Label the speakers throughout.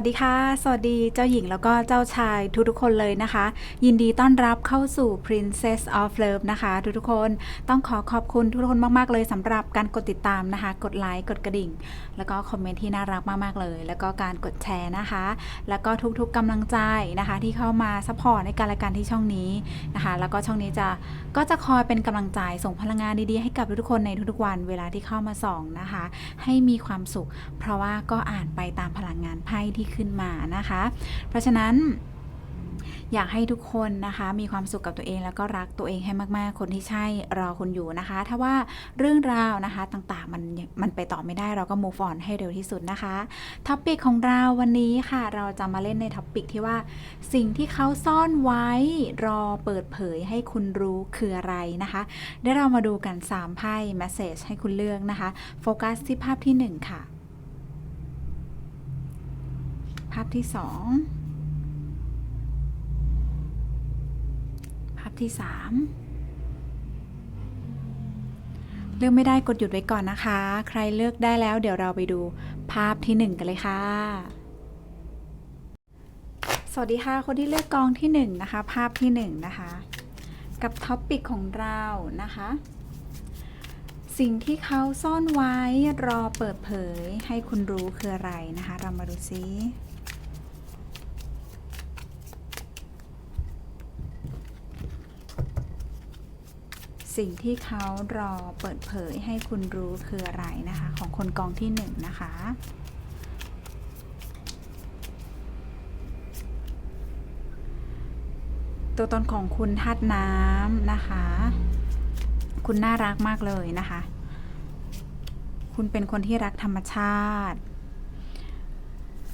Speaker 1: วัสดีค่ะ สวัสดีเจ้าหญิงแล้วก็เจ้าชายทุกๆคนเลยนะคะ ยินดีต้อนรับเข้าสู่ Princess of Love นะคะทุกๆคนต้องขอขอบคุณทุกคนมากๆเลยสำหรับการกดติดตามนะคะ กดไลค์กดกระดิ่ง แล้วก็คอมเมนต์ที่น่ารักมากๆเลย แล้วก็การกดแชร์นะคะ แล้วก็ทุกๆกำลังใจนะคะ ที่เข้ามาซัพพอร์ตในการรายการที่ช่องนี้นะคะ แล้วก็ช่องนี้จะก็จะคอยเป็นกำลังใจส่งพลังงานดีๆ ให้กับทุกๆคนในทุกๆวันเวลาที่เข้ามาส่องนะคะ ให้มีความสุข เพราะว่าก็อ่านไปตามพลังงานไพ่ที่ขึ้นมานะคะ เพราะฉะนั้น อยากให้ทุกคนนะคะ มีความสุขกับตัวเองแล้วก็รักตัวเองให้มากๆ คนที่ใช่รอคุณอยู่นะคะ ถ้าว่าเรื่องราวนะคะต่างๆมันมันไปต่อไม่ได้เราก็ move on ให้เร็วที่สุดนะคะท็อปิกของเราวันนี้ค่ะ เราจะมาเล่นในท็อปิกที่ว่า สิ่งที่เขาซ่อนไว้รอเปิดเผยให้คุณรู้คืออะไรนะคะเดี๋ยวเรามาดูกัน 3 ไพ่ message ให้คุณเลือกนะคะโฟกัสที่ภาพที่ 1 ค่ะ ภาพที่ 2 ที่3เลือกไม่ได้กดหยุดไว้ก่อนนะคะ ใครเลือกได้แล้ว เดี๋ยวเราไปดูภาพที่1กันเลยค่ะ สวัสดีค่ะ คนที่เลือกกองที่1นะคะ ภาพที่1นะคะ กับท็อปปิกของเรานะคะ สิ่งที่เขาซ่อนไว้รอเปิดเผยให้คุณรู้คืออะไรนะคะ เรามาดูซิ สิ่งที่เขารอเปิดเผยให้คุณรู้คืออะไรนะคะ ของคนกองที่หนึ่งนะคะตัวตนของคุณธาตุน้ำนะคะ คุณน่ารักมากเลยนะคะ คุณเป็นคนที่รักธรรมชาติ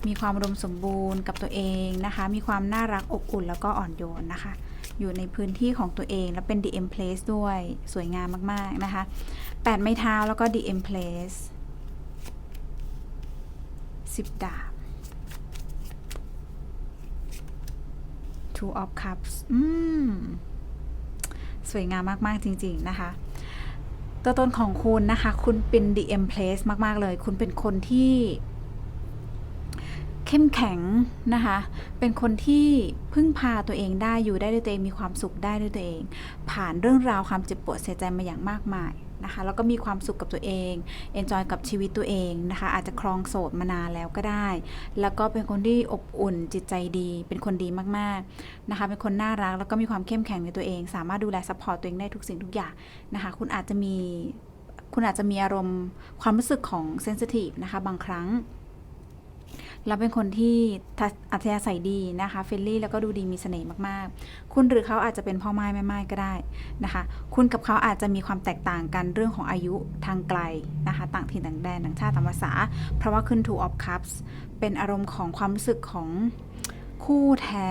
Speaker 1: มีความอุดมสมบูรณ์กับตัวเองนะคะ มีความน่ารักอบอุ่นแล้วก็อ่อนโยนนะคะ อยู่ในพื้นที่ของตัวเอง แล้วเป็น DM Place ด้วยสวยงามมาก ๆ นะคะ 8 ไม้เท้าแล้วก็ DM Place 10 ดาบ Two of Cups อืม สวยงามมาก ๆ จริง ๆ นะคะตัวตนของคุณนะคะ คุณเป็น DM Place มาก ๆ เลย คุณเป็นคนที่ เข้มแข็งนะคะ เป็นคนที่พึ่งพาตัวเองได้อยู่ได้ด้วยตัวเองมีความสุขได้ด้วยตัวเอง ผ่านเรื่องราวความเจ็บปวดเสียใจมาอย่างมากมายนะคะแล้วก็มีความสุขกับตัวเองเอนจอยกับชีวิตตัวเองนะคะ อาจจะครองโสดมานานแล้วก็ได้ แล้วก็เป็นคนที่อบอุ่นจิตใจดี เป็นคนดีมากๆนะคะ เป็นคนน่ารักแล้วก็มีความเข้มแข็งในตัวเอง สามารถดูแลซัพพอร์ตตัวเองได้ทุกสิ่งทุกอย่างนะคะ คุณอาจจะมีคุณอาจจะมีอารมณ์ความรู้สึกของเซนซิทีฟนะคะบางครั้ง เราเป็นคนที่อัธยาศัยดีนะคะเฟรนลี่แล้วก็ดูดีมีเสน่ห์มากๆ คุณหรือเขาอาจจะเป็นพ่อไม้แม่ไม้ก็ได้นะคะ คุณกับเขาอาจจะมีความแตกต่างกันเรื่องของอายุทางไกลนะคะ ต่างถิ่นต่างแดนต่างชาติต่างภาษา เพราะว่าขึ้น two of cups เป็นอารมณ์ของความรู้สึกของคู่แท้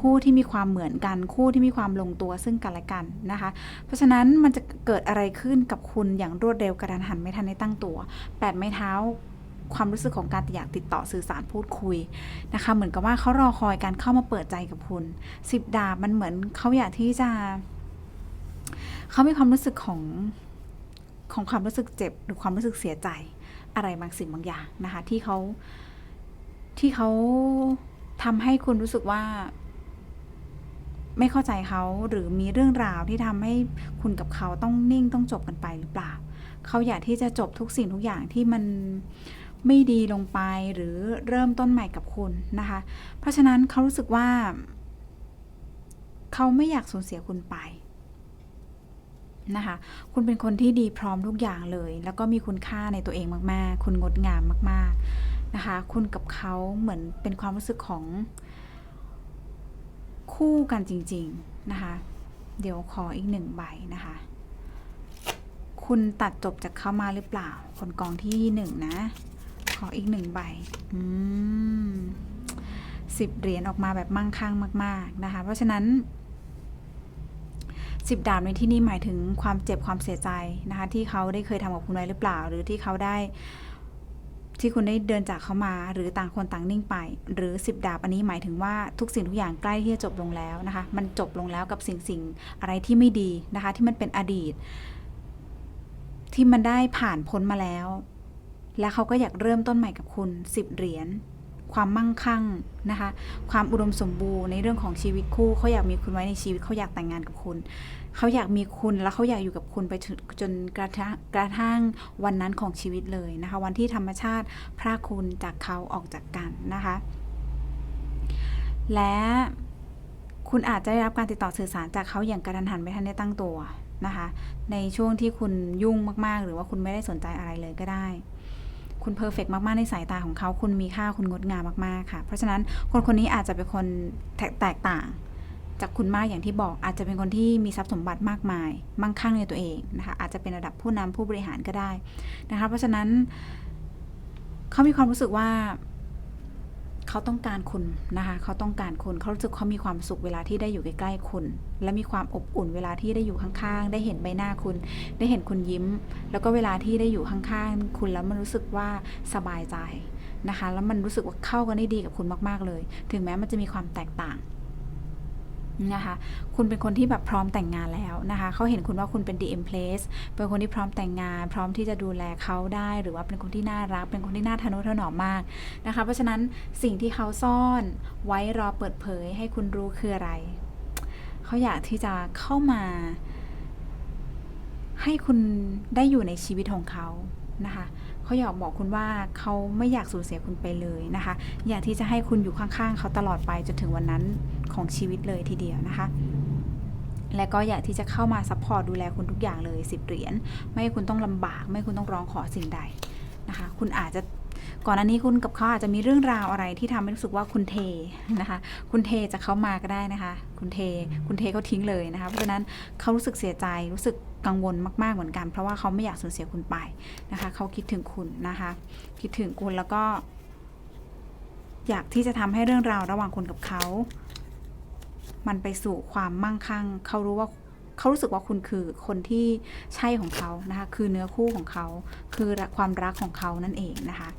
Speaker 1: คู่ที่มีความเหมือนกัน คู่ที่มีความลงตัวซึ่งกันและกันนะคะ เพราะฉะนั้นมันจะเกิดอะไรขึ้นกับคุณอย่างรวดเร็วกระทันหันไม่ทันได้ตั้งตัวแปดไม้เท้า ความรู้สึกของการอยากติดต่อสื่อสารพูดคุยนะคะ เหมือนกับว่าเขารอคอยการเข้ามาเปิดใจกับคุณสิบดาบมันเหมือนเขาอยากที่จะเขามีความรู้สึกของของความรู้สึกเจ็บหรือความรู้สึกเสียใจอะไรบางสิ่งบางอย่างนะคะ ที่เขาที่เขาทำให้คุณรู้สึกว่า ไม่เข้าใจเขาหรือมีเรื่องราวที่ทำให้คุณกับเขาต้องนิ่งต้องจบกันไปหรือเปล่า เขาอยากที่จะจบทุกสิ่งทุกอย่างที่มัน ไม่ดีลงไปหรือเริ่มต้นใหม่กับคุณนะคะ เพราะฉะนั้นเขารู้สึกว่า เขาไม่อยากสูญเสียคุณไปนะคะ คุณเป็นคนที่ดีพร้อมทุกอย่างเลย แล้วก็มีคุณค่าในตัวเองมาก ๆ คุณงดงามมาก ๆนะคะ คุณกับเขาเหมือนเป็นความรู้สึกของคู่กันจริง ๆ นะคะ เดี๋ยวขออีกหนึ่งใบนะคะ คุณตัดจบจากเขามาหรือเปล่า คนกองที่หนึ่งนะ ออีกหนึ่งใบอืมสิบเหรียญออกมาแบบมั่งคั่งมาก ๆ นะคะ เพราะฉะนั้นสิบดาบในที่นี้หมายถึงความเจ็บความเสียใจนะคะ ที่เขาได้เคยทำกับคุณไว้หรือเปล่า หรือที่เขาได้ ที่คุณได้เดินจากเขามา หรือต่างคนต่างนิ่งไป หรือสิบดาบอันนี้หมายถึงว่าทุกสิ่งทุกอย่างใกล้ที่จะจบลงแล้วนะคะ มันจบลงแล้วกับสิ่งสิ่งอะไรที่ไม่ดีนะคะ ที่มันเป็นอดีต ที่มันได้ผ่านพ้นมาแล้ว และเขาก็อยากเริ่มต้นใหม่กับคุณสิบเหรียญความมั่งคั่งนะคะ ความอุดมสมบูรณ์ในเรื่องของชีวิตคู่เขาอยากมีคุณไว้ในชีวิตเขาอยากแต่งงานกับคุณ เขาอยากมีคุณแล้วเขาอยากอยู่กับคุณไปจนกระทั่งกระทั่งวันนั้นของชีวิตเลยนะคะ วันที่ธรรมชาติพรากคุณจากเขาออกจากกันนะคะ และคุณอาจจะได้รับการติดต่อสื่อสารจากเขาอย่างกระทันหันไม่ทันได้ตั้งตัวนะคะ ในช่วงที่คุณยุ่งมากๆ หรือว่าคุณไม่ได้สนใจอะไรเลยก็ได้ คุณเพอร์เฟกมาก ๆ ในสายตาของเขา คุณมีค่าคุณงดงามมาก ๆ ค่ะ เพราะฉะนั้นคนคนนี้อาจจะเป็นคนแตกต่าง จากคุณมากอย่างที่บอก อาจจะเป็นคนที่มีทรัพย์สมบัติมากมาย มั่งคั่งในตัวเองนะคะ อาจจะเป็นระดับผู้นำผู้บริหารก็ได้นะคะ เพราะฉะนั้นเขามีความรู้สึกว่า เขาต้องการคุณนะคะเขาต้องการคุณเขารู้สึกเขามีความสุขเวลาที่ได้อยู่ใกล้ๆคุณ และมีความอบอุ่นเวลาที่ได้อยู่ข้างๆ ได้เห็นใบหน้าคุณ ได้เห็นคุณยิ้ม แล้วก็เวลาที่ได้อยู่ข้างๆ คุณแล้วมันรู้สึกว่าสบายใจนะคะ แล้วมันรู้สึกว่าเข้ากันได้ดีกับคุณมากๆเลย ถึงแม้มันจะมีความแตกต่าง นะคะคุณเป็นคนที่แบบพร้อมแต่งงานแล้วนะคะเขาเห็นคุณว่าคุณเป็น DM place เป็นคนที่พร้อมแต่งงาน พร้อมที่จะดูแลเขาได้ หรือว่าเป็นคนที่น่ารัก เป็นคนที่น่าทะนุถนอมมากนะคะเพราะฉะนั้นสิ่งที่เขาซ่อนไว้รอเปิดเผยให้คุณรู้คืออะไร เขาอยากที่จะเข้ามา ให้คุณได้อยู่ในชีวิตของเขานะคะ เขาอยากบอกคุณว่าเขาไม่อยากสูญเสียคุณไปเลยนะคะ อยากที่จะให้คุณอยู่ข้างๆเขาตลอดไปจนถึงวันนั้นของชีวิตเลยทีเดียวนะคะและก็อยากที่จะเข้ามาซัพพอร์ตดูแลคุณทุกอย่างเลยสิบเหรียญไม่ให้คุณต้องลำบาก ไม่ให้คุณต้องร้องขอสิ่งใดนะคะ คุณอาจจะก่อนอันนี้คุณกับเขาอาจจะมีเรื่องราวอะไรที่ทำให้รู้สึกว่าคุณเทนะคะ คุณเทจะเข้ามาก็ได้นะคะ คุณเท คุณเทเขาทิ้งเลยนะคะ เพราะฉะนั้นเขารู้สึกเสียใจรู้สึก กังวลมาก ๆ เหมือนกัน เพราะว่าเขาไม่อยากสูญเสียคุณไปนะคะ เขาคิดถึงคุณนะคะ คิดถึงคุณแล้วก็ อยากที่จะทำให้เรื่องราวระหว่างคุณกับเขา มันไปสู่ความมั่งคั่ง เขารู้ว่าเขารู้สึกว่าคุณคือคนที่ใช่ของเขานะคะ คือเนื้อคู่ของเขา คือความรักของเขานั่นเองนะคะ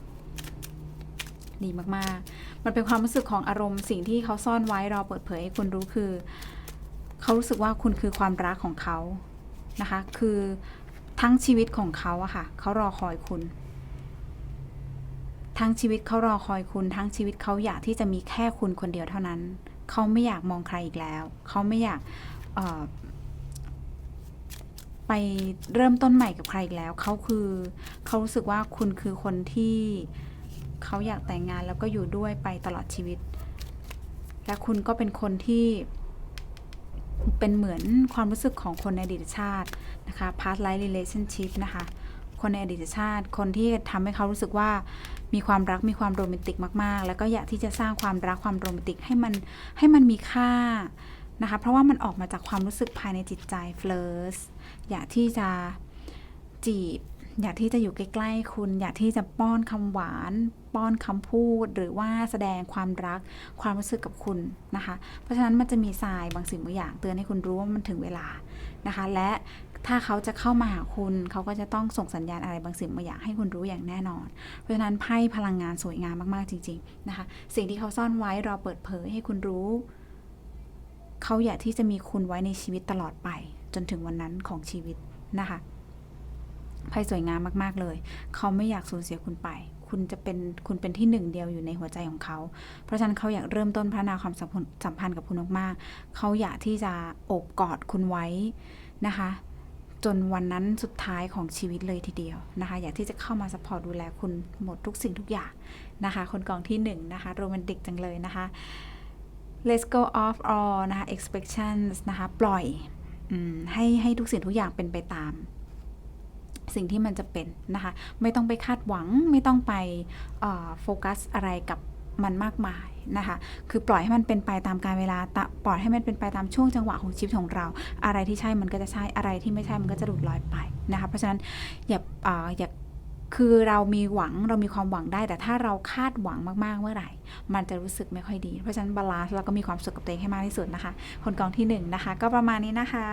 Speaker 1: ดีมาก ๆ มันเป็นความรู้สึกของอารมณ์สิ่งที่เขาซ่อนไว้รอเปิดเผยให้คุณรู้คือ เขารู้สึกว่าคุณคือความรักของเขา นะคะ คือทั้งชีวิตของเขาอะค่ะเขารอคอยคุณ ทั้งชีวิตเขารอคอยคุณ ทั้งชีวิตเขาอยากที่จะมีแค่คุณคนเดียวเท่านั้น เขาไม่อยากมองใครอีกแล้ว เขาไม่อยากไปเริ่มต้นใหม่กับใครอีกแล้ว เขาคือเขารู้สึกว่าคุณคือคนที่เขาอยากแต่งงานแล้วก็อยู่ด้วยไปตลอดชีวิต และคุณก็เป็นคนที่ เป็นเหมือนความรู้สึกของคนในอดีตชาตินะคะ past life relationship นะคะ คนในอดีตชาติ คนที่ทำให้เขารู้สึกว่ามีความรักมีความโรแมนติกมาก ๆ แล้วก็อยากที่จะสร้างความรักความโรแมนติกให้มันให้มันมีค่านะคะ เพราะว่ามันออกมาจากความรู้สึกภายในจิตใจ flirt อยากที่จะจีบ อยากที่จะอยู่ใกล้ๆคุณ อยากที่จะป้อนคำหวาน ป้อนคำพูด หรือว่าแสดงความรัก ความรู้สึกกับคุณนะคะ เพราะฉะนั้นมันจะมีทรายบางสิ่งบางอย่างเตือนให้คุณรู้ว่ามันถึงเวลานะคะ และถ้าเขาจะเข้ามาหาคุณ เขาก็จะต้องส่งสัญญาณอะไรบางสิ่งบางอย่างให้คุณรู้อย่างแน่นอน เพราะฉะนั้นไพ่พลังงานสวยงามมากๆจริง ๆนะคะ สิ่งที่เขาซ่อนไว้รอเปิดเผยให้คุณรู้ เขาอยากที่จะมีคุณไว้ในชีวิตตลอดไป จนถึงวันนั้นของชีวิตนะคะ ไพ่สวยงามมากๆเลย เขาไม่อยากสูญเสียคุณไป คุณจะเป็นคุณเป็นที่หนึ่งเดียวอยู่ในหัวใจของเขา เพราะฉะนั้นเขาอยากเริ่มต้นพัฒนาความสัมพันธ์กับคุณมากๆ เขาอยากที่จะโอบกอดคุณไว้นะคะ จนวันนั้นสุดท้ายของชีวิตเลยทีเดียวนะคะ อยากที่จะเข้ามาสปอร์ตดูแลคุณหมดทุกสิ่งทุกอย่างนะคะ คนกองที่หนึ่งนะคะโรแมนติกจังเลยนะคะ let's go off all นะคะ expectations นะคะ ปล่อยอให้ให้ทุกสิ่งทุกอย่างเป็นไปตาม สิ่งที่มันจะเป็นนะคะ ไม่ต้องไปคาดหวังไม่ต้องไปโฟกัสอะไรกับมันมากมายนะคะ คือปล่อยให้มันเป็นไปตามกาลเวลาตะปล่อยให้มันเป็นไปตามช่วงจังหวะของชีวิตของเรา อะไรที่ใช่มันก็จะใช่ อะไรที่ไม่ใช่มันก็จะหลุดลอยไปนะคะ เพราะฉะนั้นอย่าอย่า คือเรามีหวังเรามีความหวังได้ แต่ถ้าเราคาดหวังมากๆเมื่อไหร่ มันจะรู้สึกไม่ค่อยดี เพราะฉะนั้นบาลานซ์แล้วก็มีความสุขกับตัวเองให้มากที่สุดนะคะ คนกองที่หนึ่งนะคะ ก็ประมาณนี้นะคะ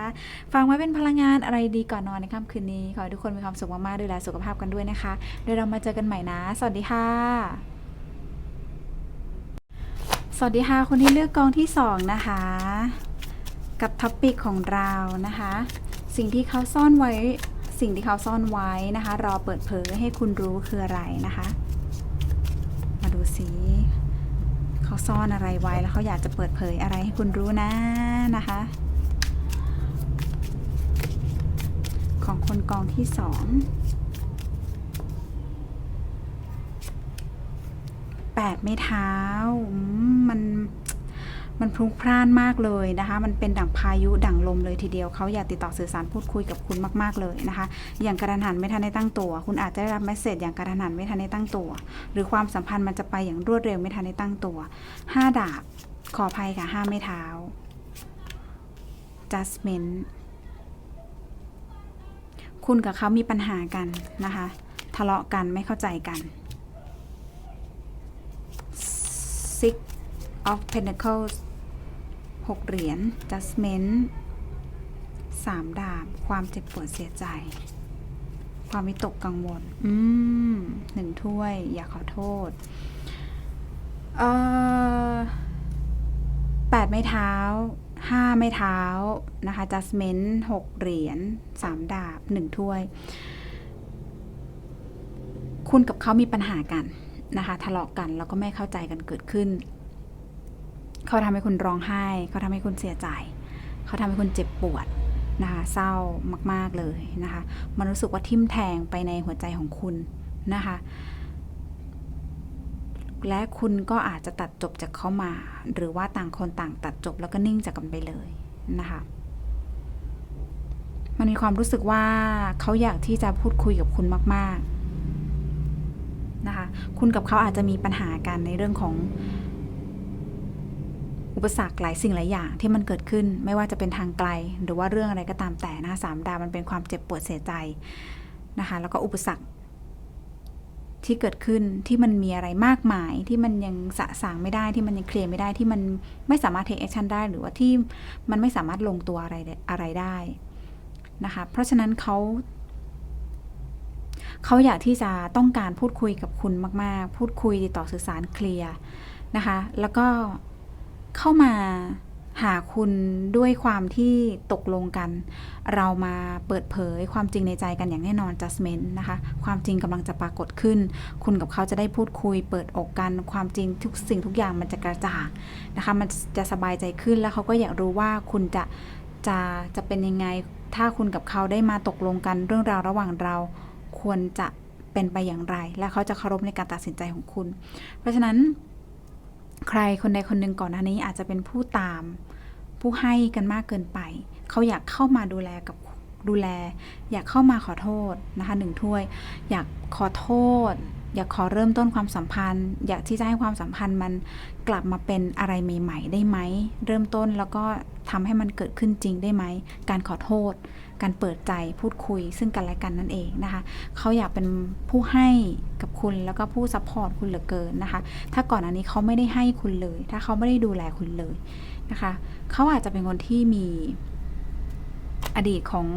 Speaker 1: ฟังไว้เป็นพลังงานอะไรดีก่อนนอนในค่ำคืนนี้ ขอให้ทุกคนมีความสุขมากๆดูแลสุขภาพกันด้วยนะคะเดี๋ยวเรามาเจอกันใหม่นะ สวัสดีค่ะสวัสดีค่ะ คนที่เลือกกองที่สองนะคะ กับท็อปปิกของเรานะคะ สิ่งที่เขาซ่อนไว้ สิ่งที่เขาซ่อนไว้นะคะ รอเปิดเผยให้คุณรู้คืออะไรนะคะ มาดูสิเขาซ่อนอะไรไว้แล้วเขาอยากจะเปิดเผยอะไรให้คุณรู้นะนะคะ ของคนกองที่สองแปดไม้เท้ามัน มันพลุกพล่านมากเลยนะคะ มันเป็นดั่งพายุดั่งลมเลยทีเดียวเขาอยากติดต่อสื่อสารพูดคุยกับคุณมาก ๆเลยนะคะ อย่างกระทันหันไม่ทันได้ตั้งตัว คุณอาจจะได้รับเมสเซจอย่างกระทันหันไม่ทันได้ตั้งตัว หรือความสัมพันธ์มันจะไปอย่างรวดเร็วไม่ทันได้ตั้งตัวห้าดาบ ขออภัยค่ะห้าไม้เท้า judgment คุณกับเขามีปัญหากันนะคะ ทะเลาะกันไม่เข้าใจกัน six of pentacles หกเหรียญ judgment สามดาบ ความเจ็บปวดเสียใจ ความวิตกกังวล อืมหนึ่งถ้วย อย่าขอโทษ เอ่อแปดไม้เท้าห้าไม้เท้านะคะ judgment หกเหรียญสามดาบหนึ่งถ้วย คุณกับเขามีปัญหากันนะคะ ทะเลาะกันแล้วก็ไม่เข้าใจกันเกิดขึ้น เขาทำให้คุณร้องไห้ เขาทำให้คุณเสียใจ เขาทำให้คุณเจ็บปวดนะคะเศร้ามาก ๆเลยนะคะมันรู้สึกว่าทิ่มแทงไปในหัวใจของคุณนะคะและคุณก็อาจจะตัดจบจากเขามา หรือว่าต่างคนต่างตัดจบแล้วก็นิ่งจากกันไปเลยนะคะมันมีความรู้สึกว่าเขาอยากที่จะพูดคุยกับคุณมาก ๆ นะคะ คุณกับเขาอาจจะมีปัญหากันในเรื่องของ อุปสรรคหลายสิ่งหลายอย่างที่มันเกิดขึ้นไม่ว่าจะเป็นทางไกล หรือว่าเรื่องอะไรก็ตามแต่นะคะสามดาวมันเป็นความเจ็บปวดเสียใจนะคะแล้วก็อุปสรรคที่เกิดขึ้นที่มันมีอะไรมากมายที่มันยังสะสางไม่ได้ที่มันยังเคลียร์ไม่ได้ที่มันไม่สามารถ take action ได้หรือว่าที่มันไม่สามารถลงตัวอะไรอะไรได้นะคะเพราะฉะนั้นเขาเขาอยากที่จะต้องการพูดคุยกับคุณมาก ๆ พูดคุยติดต่อสื่อสารเคลียร์นะคะ แล้วก็ เข้ามาหาคุณด้วยความที่ตกลงกัน เรามาเปิดเผยความจริงในใจกันอย่างแน่นอน judgment นะคะ ความจริงกำลังจะปรากฏขึ้น คุณกับเขาจะได้พูดคุย เปิดอกกัน ความจริงทุกสิ่งทุกอย่างมันจะกระจ่างนะคะ มันจะสบายใจขึ้นแล้วเขาก็อยากรู้ว่าคุณจะจะจะเป็นยังไง ถ้าคุณกับเขาได้มาตกลงกันเรื่องราวระหว่างเราควรจะเป็นไปอย่างไร และเขาจะเคารพในการตัดสินใจของคุณ เพราะฉะนั้น ใครคนใดคนหนึ่งก่อนหน้านี้อาจจะเป็นผู้ตาม ผู้ให้กันมากเกินไป เขาอยากเข้ามาดูแลกับดูแล อยากเข้ามาขอโทษนะคะหนึ่งถ้วย อยากขอโทษ อยากขอเริ่มต้นความสัมพันธ์ อยากที่จะให้ความสัมพันธ์มันกลับมาเป็นอะไรใหม่ ๆ ได้ไหม เริ่มต้นแล้วก็ทำให้มันเกิดขึ้นจริงได้ไหม การขอโทษ การเปิดใจพูดคุยซึ่งกันและกันนั่นเองนะคะเขาอยากเป็นผู้ให้กับคุณแล้วก็ผู้ซัพพอร์ตคุณเหลือเกินนะคะ ถ้าก่อนอันนี้เขาไม่ได้ให้คุณเลย ถ้าเขาไม่ได้ดูแลคุณเลยนะคะเขาอาจจะเป็นคนที่มีอดีตของ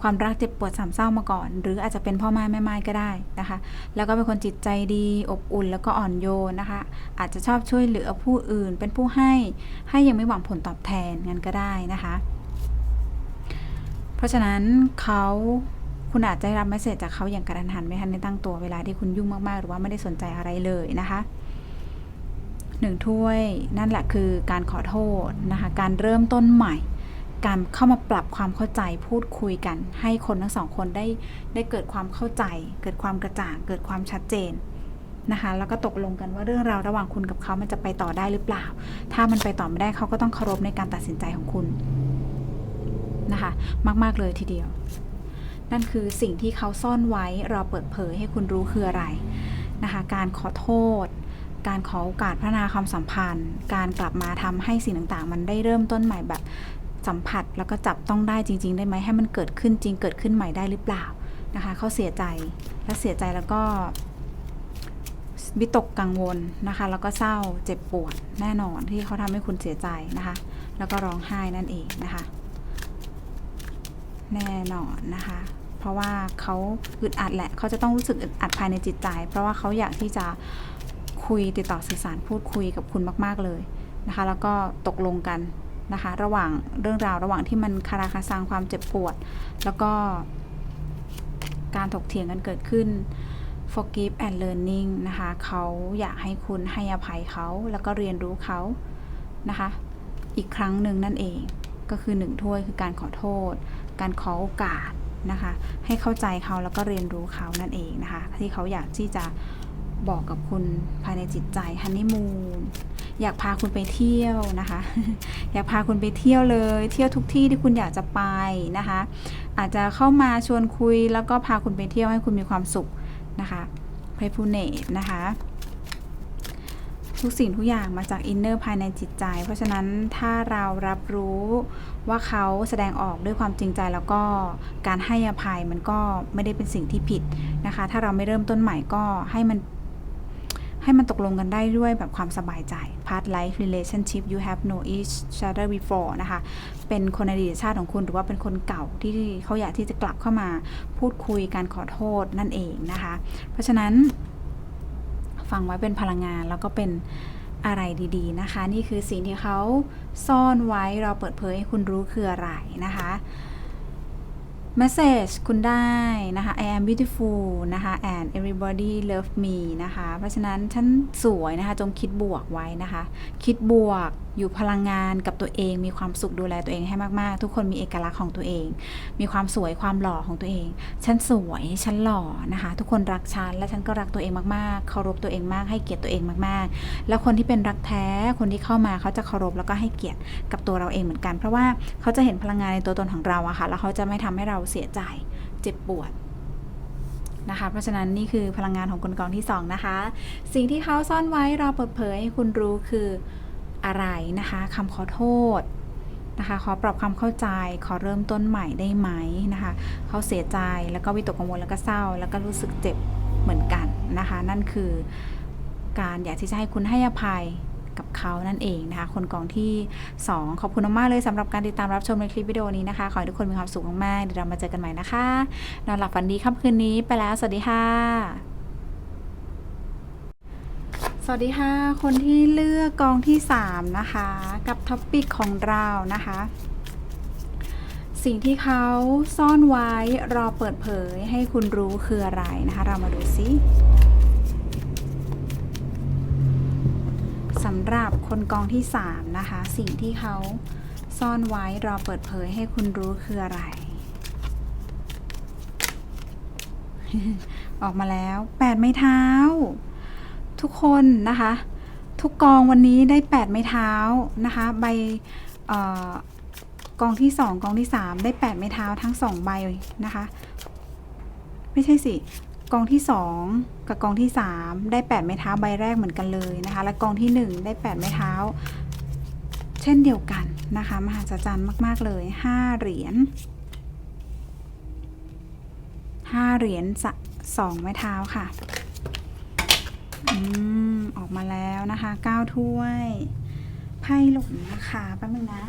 Speaker 1: ความรักเจ็บปวดสามเศร้ามาก่อน หรืออาจจะเป็นพ่อไม้แม่ไม้ก็ได้นะคะ แล้วก็เป็นคนจิตใจดีอบอุ่นแล้วก็อ่อนโยนนะคะ อาจจะชอบช่วยเหลือผู้อื่นเป็นผู้ให้ ให้ยังไม่หวังผลตอบแทนงั้นก็ได้นะคะ ราะฉะนั้นเขาคุณอาจจะรับเมสเซจจากเขาอย่างกระทันหันไม่ทันได้ตั้งตัวเวลาที่คุณยุ่งมากๆ หรือว่าไม่ได้สนใจอะไรเลยนะคะหนึ่งถ้วยนั่นแหละคือการขอโทษนะคะการเริ่มต้นใหม่ การเข้ามาปรับความเข้าใจพูดคุยกัน ให้คนทั้งสองคนได้ได้เกิดความเข้าใจ เกิดความกระจ่างเกิดความชัดเจนนะคะแล้วก็ตกลงกันว่าเรื่องราวระหว่างคุณกับเขามันจะไปต่อได้หรือเปล่า ถ้ามันไปต่อไม่ได้เขาก็ต้องเคารพในการตัดสินใจของคุณ นะคะ มาก ๆ เลยทีเดียว นั่นคือสิ่งที่เขาซ่อนไว้เราเปิดเผยให้คุณรู้คืออะไรนะคะ การขอโทษ การขอโอกาสพัฒนาความสัมพันธ์ การกลับมาทำให้สิ่งต่างๆ มันได้เริ่มต้นใหม่แบบสัมผัสแล้วก็จับต้องได้จริง ๆ ได้ไหมให้มันเกิดขึ้นจริงเกิดขึ้นใหม่ได้หรือเปล่านะคะเขาเสียใจและเสียใจแล้วก็วิตกกังวลนะคะ แล้วก็เศร้าเจ็บปวดแน่นอนที่เขาทำให้คุณเสียใจนะคะ แล้วก็ร้องไห้นั่นเองนะคะ แน่นอนนะคะ เพราะว่าเขาอึดอัดแหละเขาจะต้องรู้สึกอึดอัดภายในจิตใจ เพราะว่าเขาอยากที่จะคุยติดต่อสื่อสารพูดคุยกับคุณมาก ๆเลยนะคะ แล้วก็ตกลงกันนะคะ ระหว่างเรื่องราวระหว่างที่มันคาราคาซังความเจ็บปวด แล้วก็การถกเถียงกันเกิดขึ้น forgive and learning นะคะเขาอยากให้คุณให้อภัยเขาแล้วก็เรียนรู้เขานะคะ อีกครั้งหนึ่งนั่นเองก็คือหนึ่งถ้วยคือการขอโทษ การขอโอกาสนะคะ ให้เข้าใจเขาแล้วก็เรียนรู้เขานั่นเองนะคะ ที่เขาอยากที่จะบอกกับคุณภายในจิตใจฮันนีมูนอยากพาคุณไปเที่ยวนะคะ อยากพาคุณไปเที่ยวเลย เที่ยวทุกที่ที่คุณอยากจะไปนะคะ อาจจะเข้ามาชวนคุยแล้วก็พาคุณไปเที่ยวให้คุณมีความสุขนะคะไพพูเนตนะคะ ทุกสิ่งทุกอย่างมาจากอินเนอร์ภายในจิตใจ เพราะฉะนั้นถ้าเรารับรู้ว่าเขาแสดงออกด้วยความจริงใจแล้วก็การให้อภัยมันก็ไม่ได้เป็นสิ่งที่ผิดนะคะ ถ้าเราไม่เริ่มต้นใหม่ก็ให้มันให้มันตกลงกันได้ด้วยแบบความสบายใจ past life relationship you have no each other before นะคะ เป็นคนในอดีตชาติของคุณ หรือว่าเป็นคนเก่าที่เขาอยากที่จะกลับเข้ามาพูดคุยการขอโทษนั่นเองนะคะ เพราะฉะนั้น ฟังไว้เป็นพลังงานแล้วก็เป็นอะไรดีๆนะคะ นี่คือสิ่งที่เขาซ่อนไว้เราเปิดเผยให้คุณรู้คืออะไรนะคะ message คุณได้นะคะ I am beautiful นะคะ and everybody love me นะคะ เพราะฉะนั้นฉันสวยนะคะ จงคิดบวกไว้นะคะ คิดบวก อยู่พลังงานกับตัวเอง มีความสุขดูแลตัวเองให้มากๆ ทุกคนมีเอกลักษณ์ของตัวเอง มีความสวยความหล่อของตัวเอง ฉันสวยฉันหล่อนะคะ ทุกคนรักฉันและฉันก็รักตัวเองมากๆ เคารพตัวเองมากให้เกียรติตัวเองมากๆ แล้วคนที่เป็นรักแท้คนที่เข้ามาเขาจะเคารพแล้วก็ให้เกียรติกับตัวเราเองเหมือนกัน เพราะว่าเขาจะเห็นพลังงานในตัวตนของเราอะค่ะแล้วเขาจะไม่ทำให้เราเสียใจเจ็บปวดนะคะเพราะฉะนั้นนี่คือพลังงานของกลกองที่ 2 นะคะ สิ่งที่เขาซ่อนไว้เราเปิดเผยให้คุณรู้คือ อะไรนะคะคำขอโทษนะคะขอปรับความเข้าใจขอเริ่มต้นใหม่ได้ไหมนะคะเขาเสียใจแล้วก็วิตกกังวลแล้วก็เศร้า แล้วก็รู้สึกเจ็บเหมือนกันนะคะ นั่นคือการอยากที่จะให้คุณให้อภัยกับเขานั่นเองนะคะ คนกองที่ 2 ขอบคุณมากเลยสำหรับการติดตามรับชมในคลิปวิดีโอนี้นะคะ ขอให้ทุกคนมีความสุขมากๆเดี๋ยวเรามาเจอกันใหม่นะคะนอนหลับฝันดีค่ำคืนนี้ไปแล้ว สวัสดีค่ะ สวัสดีค่ะ คนที่เลือกกองที่ 3 นะคะ กับท็อปปิกของเรานะคะ สิ่งที่เขาซ่อนไว้รอเปิดเผยให้คุณรู้คืออะไรนะคะ เรามาดูซิสำหรับคนกองที่ 3 นะคะ สิ่งที่เขาซ่อนไว้รอเปิดเผยให้คุณรู้คืออะไร ออกมาแล้ว8ไม้เท้า ทุกคนนะคะ ทุกกองวันนี้ได้ 8 ไม้เท้านะคะ ใบออกองที่ 2 กองที่ 3 ได้ 8 ไม้เท้าทั้ง 2 ใบนะคะ ไม่ใช่สิกองที่ 2 กับกองที่ 3 ได้ 8 ไม้เท้าใบแรกเหมือนกันเลยนะคะ และกองที่ 1 ได้ 8 ไม้เท้า เช่นเดียวกันนะคะ มหัศจรรย์มาก ๆ เลย 5 เหรียญ5เหรียญสะสองไม้เท้าค่ะ อืมออกมาแล้วนะคะเก้าถ้วยไพ่หล่นนะคะแป๊บนึงนะ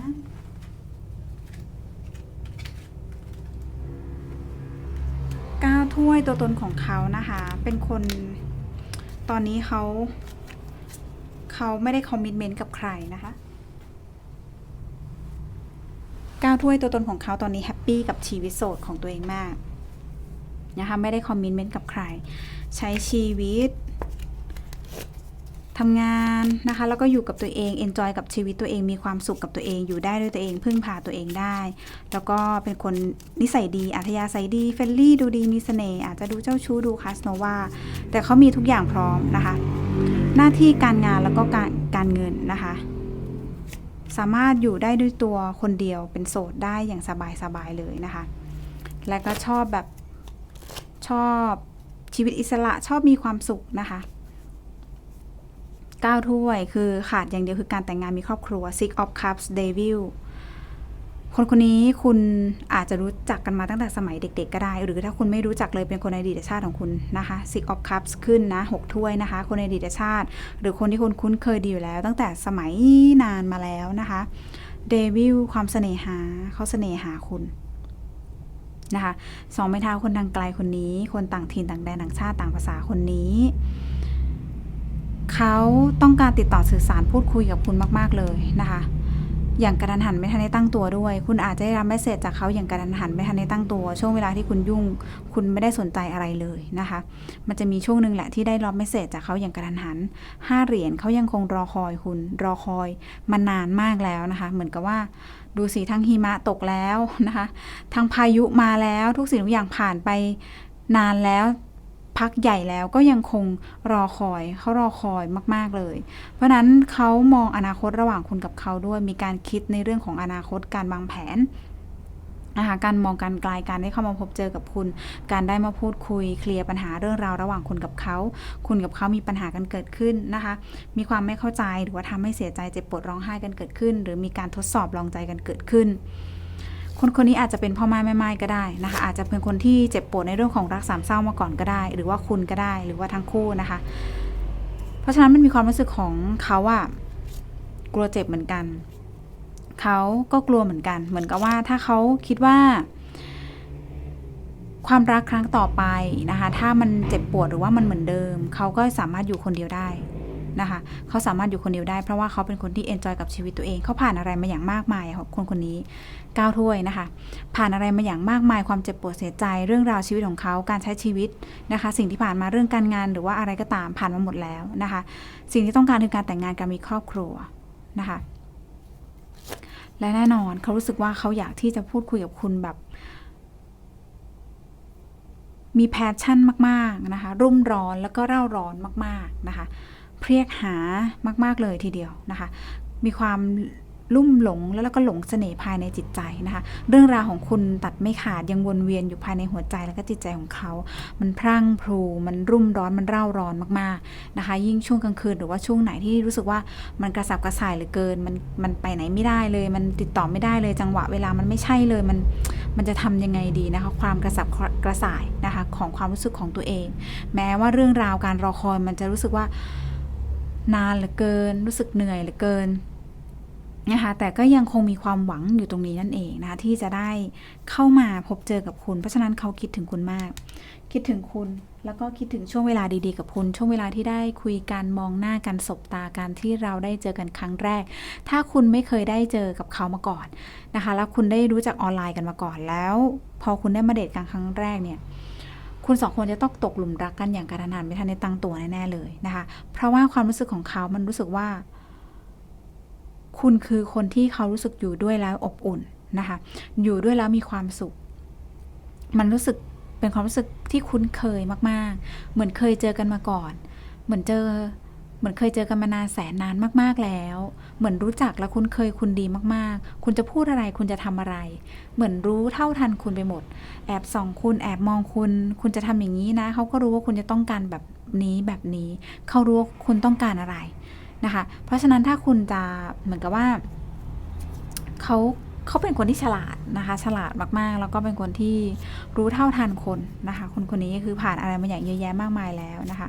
Speaker 1: เก้าถ้วยตัวตนของเขานะคะ เป็นคนตอนนี้เขาเขาไม่ได้คอมมิชเมนต์กับใครนะคะก้าถ้วยตัวตนของเขาตอนนี้แฮปปี้กับชีวิตโสดของตัวเองมากนะคะไม่ได้คอมมิชเมนต์กับใคร ใช้ชีวิต ทำงานนะคะ แล้วก็อยู่กับตัวเองเอนจอยกับชีวิตตัวเองมีความสุขกับตัวเองอยู่ได้ด้วยตัวเอง พึ่งพาตัวเองได้ แล้วก็เป็นคนนิสัยดีอัธยาศัยดีเฟรนลี่ดูดีมีเสน่ห์อาจจะดูเจ้าชู้ดูคาสโนวาแต่เขามีทุกอย่างพร้อมนะคะ หน้าที่การงานแล้วก็การการเงินนะคะ สามารถอยู่ได้ด้วยตัวคนเดียวเป็นโสดได้อย่างสบายๆเลยนะคะ และก็ชอบแบบชอบชีวิตอิสระชอบมีความสุขนะคะ เก้าถ้วย คือขาดอย่างเดียวคือการแต่งงานมีครอบครัว Six of Cups Devil คนคนนี้คุณอาจจะรู้จักกันมาตั้งแต่สมัยเด็ก ๆ ก็ได้ หรือถ้าคุณไม่รู้จักเลยเป็นคนในอดีตชาติของคุณนะคะ Six of Cups ขึ้นนะหกถ้วยนะคะ คนในอดีตชาติ หรือคนที่คุณคุ้นเคยดีอยู่แล้ว ตั้งแต่สมัยนานมาแล้วนะคะเดวิลความเสน่หาเขาเสน่หาคุณนะคะสองไม้เท้าคนทางไกลคนนี้ คนต่างถิ่นต่างแดนต่างชาติต่างภาษาคนนี้ เขาต้องการติดต่อสื่อสารพูดคุยกับคุณมาก ๆ เลยนะคะ อย่างกระทันหันไม่ทันได้ตั้งตัวด้วย คุณอาจจะได้รับเมสเซจจากเขาอย่างกระทันหันไม่ทันได้ตั้งตัว ช่วงเวลาที่คุณยุ่ง คุณไม่ได้สนใจอะไรเลยนะคะ มันจะมีช่วงหนึ่งแหละที่ได้รับเมสเซจจากเขาอย่างกระทันหันห้าเหรียญเขายังคงรอคอยคุณรอคอยมานานมากแล้วนะคะ เหมือนกับว่าดูสิทั้งหิมะตกแล้วนะคะทั้งพายุมาแล้วทุกสิ่งทุกอย่างผ่านไปนานแล้ว พักใหญ่แล้วก็ยังคงรอคอยเขารอคอยมาก ๆเลย เพราะนั้นเขามองอนาคตระหว่างคุณกับเขาด้วยมีการคิดในเรื่องของอนาคตการวางแผนนะคะการมองการไกลการได้เข้ามาพบเจอกับคุณ การได้มาพูดคุยเคลียร์ปัญหาเรื่องราวระหว่างคุณกับเขา คุณกับเขามีปัญหากันเกิดขึ้นนะคะ มีความไม่เข้าใจหรือว่าทำให้เสียใจเจ็บปวดร้องไห้กันเกิดขึ้น หรือมีการทดสอบลองใจกันเกิดขึ้น คนคนนี้อาจจะเป็นพ่อไม้แม่ไม้ก็ได้นะคะ อาจจะเป็นคนที่เจ็บปวดในเรื่องของรักสามเศร้ามาก่อนก็ได้ หรือว่าคุณก็ได้หรือว่าทั้งคู่นะคะ เพราะฉะนั้นมันมีความรู้สึกของเขาอะกลัวเจ็บเหมือนกันเขาก็กลัวเหมือนกัน เหมือนกับว่าถ้าเขาคิดว่า ความรักครั้งต่อไปนะคะ ถ้ามันเจ็บปวดหรือว่ามันเหมือนเดิม เขาก็สามารถอยู่คนเดียวได้ นะคะเขาสามารถอยู่คนเดียวได้เพราะว่าเขาเป็นคนที่เอนจอยกับชีวิตตัวเองเขาผ่านอะไรมาอย่างมากมายอะคนคนนี้ก้าวถ้วยนะคะ ผ่านอะไรมาอย่างมากมายความเจ็บปวดเสียใจเรื่องราวชีวิตของเขาการใช้ชีวิตนะคะ สิ่งที่ผ่านมาเรื่องการงานหรือว่าอะไรก็ตามผ่านมาหมดแล้วนะคะ สิ่งที่ต้องการคือการแต่งงานการมีครอบครัวนะคะและแน่นอนเขารู้สึกว่าเขาอยากที่จะพูดคุยกับคุณแบบ มีแพชชั่นมาก ๆ นะคะ รุ่มร้อนแล้วก็เร่าร้อนมาก ๆ นะคะ เพรียกหามากๆเลยทีเดียวนะคะ มีความลุ่มหลงแล้วก็หลงเสน่ห์ภายในจิตใจนะคะ เรื่องราวของคุณตัดไม่ขาดยังวนเวียนอยู่ภายในหัวใจแล้วก็จิตใจของเขา มันพรั่งพรูมันรุ่มร้อนมันเร่าร้อนมากๆนะคะ ยิ่งช่วงกลางคืนหรือว่าช่วงไหนที่รู้สึกว่ามันกระสับกระส่ายเหลือเกิน มันมันไปไหนไม่ได้เลย มันติดต่อไม่ได้เลยจังหวะเวลามันไม่ใช่เลยมันมันจะทำยังไงดีนะคะ ความกระสับกระส่ายนะคะของความรู้สึกของตัวเอง แม้ว่าเรื่องราวการรอคอยมันจะรู้สึกว่า นานเหลือเกิน รู้สึกเหนื่อยเหลือเกินนะคะแต่ก็ยังคงมีความหวังอยู่ตรงนี้นั่นเองนะคะที่จะได้เข้ามาพบเจอกับคุณ เพราะฉะนั้นเขาคิดถึงคุณมาก คิดถึงคุณ แล้วก็คิดถึงช่วงเวลาดีๆกับคุณ ช่วงเวลาที่ได้คุยกันมองหน้ากันสบตากันที่เราได้เจอกันครั้งแรก ถ้าคุณไม่เคยได้เจอกับเขามาก่อนนะคะ แล้วคุณได้รู้จักออนไลน์กันมาก่อนแล้ว พอคุณได้มาเดทกันครั้งแรกเนี่ย คุณสองคนจะต้องตกหลุมรักกันอย่างกระทันหันไม่ทันในตั้งตัวแน่ๆเลยนะคะ เพราะว่าความรู้สึกของเขามันรู้สึกว่า คุณคือคนที่เขารู้สึกอยู่ด้วยแล้วอบอุ่นนะคะ อยู่ด้วยแล้วมีความสุข มันรู้สึกเป็นความรู้สึกที่คุ้นเคยมาก ๆ เหมือนเคยเจอกันมาก่อน เหมือนเจอ เหมือนเคยเจอกันมานานแสนนานมากๆแล้ว เหมือนรู้จักและคุ้นเคยคุณดีมากๆ คุณจะพูดอะไรคุณจะทำอะไร เหมือนรู้เท่าทันคุณไปหมด แอบส่องคุณแอบมองคุณ คุณจะทำอย่างนี้นะ เขาก็รู้ว่าคุณจะต้องการแบบนี้แบบนี้ เขารู้ว่าคุณต้องการอะไรนะคะ เพราะฉะนั้นถ้าคุณจะเหมือนกับว่าเขาเขาเป็นคนที่ฉลาดนะคะ ฉลาดมากๆ แล้วก็เป็นคนที่รู้เท่าทันคนนะคะ คนคนนี้คือผ่านอะไรมาอย่างเยอะแยะมากมายแล้วนะคะ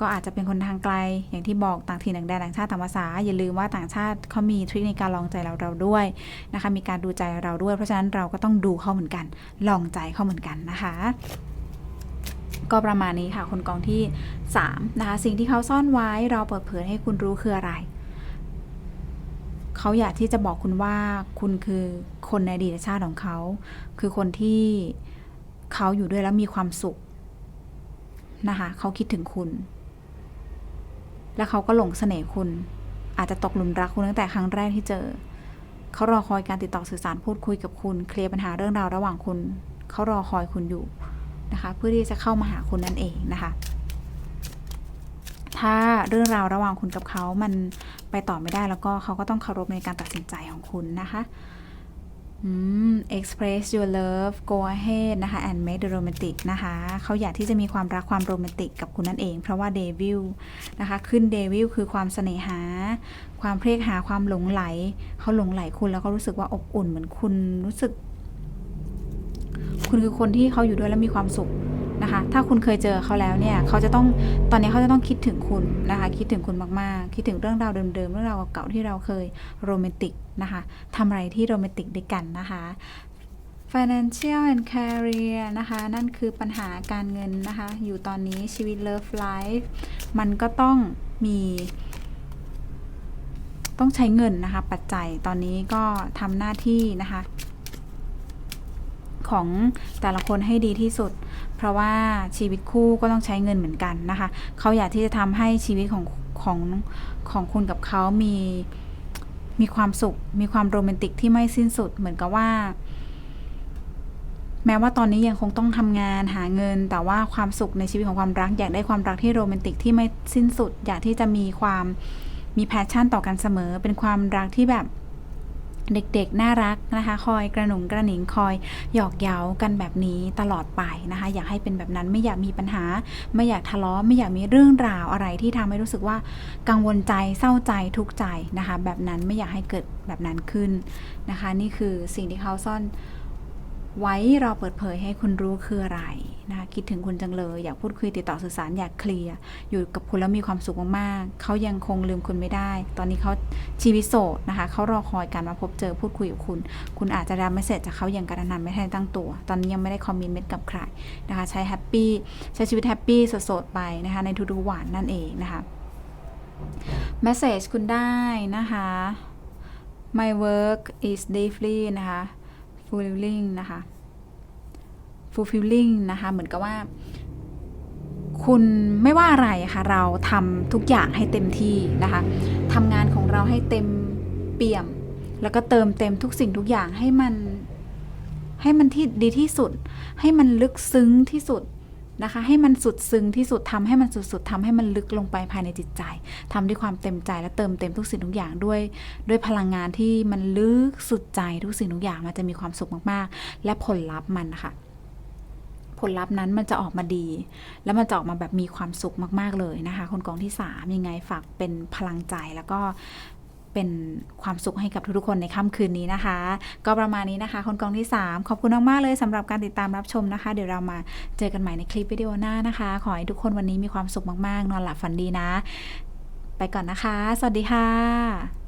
Speaker 1: ก็อาจจะเป็นคนทางไกล อย่างที่บอกต่างถิ่นต่างแดนต่างชาติต่างภาษา อย่าลืมว่าต่างชาติเขามีทริคในการลองใจเราเราด้วยนะคะ มีการดูใจเราด้วย เพราะฉะนั้นเราก็ต้องดูเขาเหมือนกัน ลองใจเขาเหมือนกันนะคะก็ประมาณนี้ค่ะ คนกองที่ 3 นะคะ สิ่งที่เขาซ่อนไว้เราเปิดเผยให้คุณรู้คืออะไร เขาอยากที่จะบอกคุณว่าคุณคือคนในอดีตชาติของเขา คือคนที่เขาอยู่ด้วยแล้วมีความสุข นะคะเขาคิดถึงคุณ แล้วเขาก็หลงเสน่ห์คุณ อาจจะตกหลุมรักคุณตั้งแต่ครั้งแรกที่เจอ เขารอคอยการติดต่อสื่อสารพูดคุยกับคุณ เคลียร์ปัญหาเรื่องราวระหว่างคุณ เขารอคอยคุณอยู่นะคะ เพื่อที่จะเข้ามาหาคุณนั่นเองนะคะ ถ้าเรื่องราวระหว่างคุณกับเขามันไปต่อไม่ได้แล้วก็เขาก็ต้องเคารพในการตัดสินใจของคุณนะคะ express your love go ahead นะคะ and make the romantic นะคะเขาอยากที่จะมีความรักความโรแมนติกกับคุณนั่นเอง เพราะว่าเดวิลนะคะขึ้นเดวิลคือความเสน่หา ความเพลียกหาความหลงไหล เขาหลงไหลคุณแล้วก็รู้สึกว่าอบอุ่นเหมือนคุณรู้สึก คุณคือคนที่เขาอยู่ด้วยแล้วมีความสุข นะคะ ถ้าคุณเคยเจอเขาแล้วเนี่ยเขาจะต้องตอนนี้เขาจะต้องคิดถึงคุณนะคะ คิดถึงคุณมากๆ คิดถึงเรื่องราวเดิมๆเรื่องราวเก่าๆที่เราเคยโรแมนติกนะคะทำอะไรที่โรแมนติกด้วยกันนะคะ financial and career นะคะ นั่นคือปัญหาการเงินนะคะ อยู่ตอนนี้ชีวิต love life มันก็ต้องมี ต้องใช้เงินนะคะ ปัจจัยตอนนี้ก็ทำหน้าที่นะคะ ของแต่ละคนให้ดีที่สุด เพราะว่าชีวิตคู่ก็ต้องใช้เงินเหมือนกันนะคะเขาอยากที่จะทำให้ชีวิตของของของคุณกับเขามีมีความสุข มีความโรแมนติกที่ไม่สิ้นสุดเหมือนกับว่า แม้ว่าตอนนี้ยังคงต้องทำงานหาเงิน แต่ว่าความสุขในชีวิตของความรัก อยากได้ความรักที่โรแมนติกที่ไม่สิ้นสุด อยากที่จะมีความมีแพชชั่นต่อกันเสมอ เป็นความรักที่แบบ เด็กๆ น่ารักนะคะ คอยกระหนุงกระหนิงคอยหยอกเย้ากันแบบนี้ตลอดไปนะคะ อยากให้เป็นแบบนั้นไม่อยากมีปัญหา ไม่อยากทะเลาะไม่อยากมีเรื่องราวอะไรที่ทำให้รู้สึกว่ากังวลใจเศร้าใจทุกข์ใจนะคะ แบบนั้นไม่อยากให้เกิดแบบนั้นขึ้นนะคะ นี่คือสิ่งที่เขาซ่อนไว้รอเปิดเผยให้คุณรู้คืออะไร นะคิดถึงคุณจังเลย อยากพูดคุยติดต่อสื่อสารอยากเคลียร์อยู่กับคุณแล้วมีความสุขมากๆเขายังคงลืมคุณไม่ได้ ตอนนี้เขาชีวิตโสดนะคะเขารอคอยการมาพบเจอพูดคุยกับคุณ คุณอาจจะรับไม่เสร็จจากเขาอย่างกระนั้นไม่ทันตั้งตัว ตอนนี้ยังไม่ได้คอมมิตเมนต์กับใครนะคะ ใช้แฮปปี้ใช้ชีวิตแฮปปี้สดๆไปนะคะ ในทุกๆวันนั่นเองนะคะเมสเซจคุณได้นะคะ my work is deeply นะคะ fulfilling นะคะ fulfilling นะคะ เหมือนกับว่า คุณไม่ว่าอะไรอะค่ะ เราทำทุกอย่างให้เต็มที่นะคะทำงานของเราให้เต็มเปี่ยม แล้วก็เติมเต็มทุกสิ่งทุกอย่างให้มัน ให้มันที่ดีที่สุด ให้มันลึกซึ้งที่สุดนะคะ ให้มันสุดซึ้งที่สุดทำให้มันสุดๆทำให้มันลึกลงไปภายในจิตใจทำด้วยความเต็มใจและเติมเต็มทุกสิ่งทุกอย่างด้วย ด้วยพลังงานที่มันลึกสุดใจทุกสิ่งทุกอย่างมันจะมีความสุขมากๆ และผลลัพธ์มันนะคะ ผลลัพธ์นั้นมันจะออกมาดี แล้วมันจะออกมาแบบมีความสุขมาก ๆ เลยนะคะ คนกองที่ 3 ยังไงฝากเป็นพลังใจแล้วก็เป็นความสุขให้กับทุกๆคนในค่ำคืนนี้นะคะ ก็ประมาณนี้นะคะ คนกองที่ 3 ขอบคุณมากๆเลยสำหรับการติดตามรับชมนะคะ เดี๋ยวเรามาเจอกันใหม่ในคลิปวิดีโอหน้านะคะ ขอให้ทุกคนวันนี้มีความสุขมากๆ นอนหลับฝันดีนะ ไปก่อนนะคะ สวัสดีค่ะ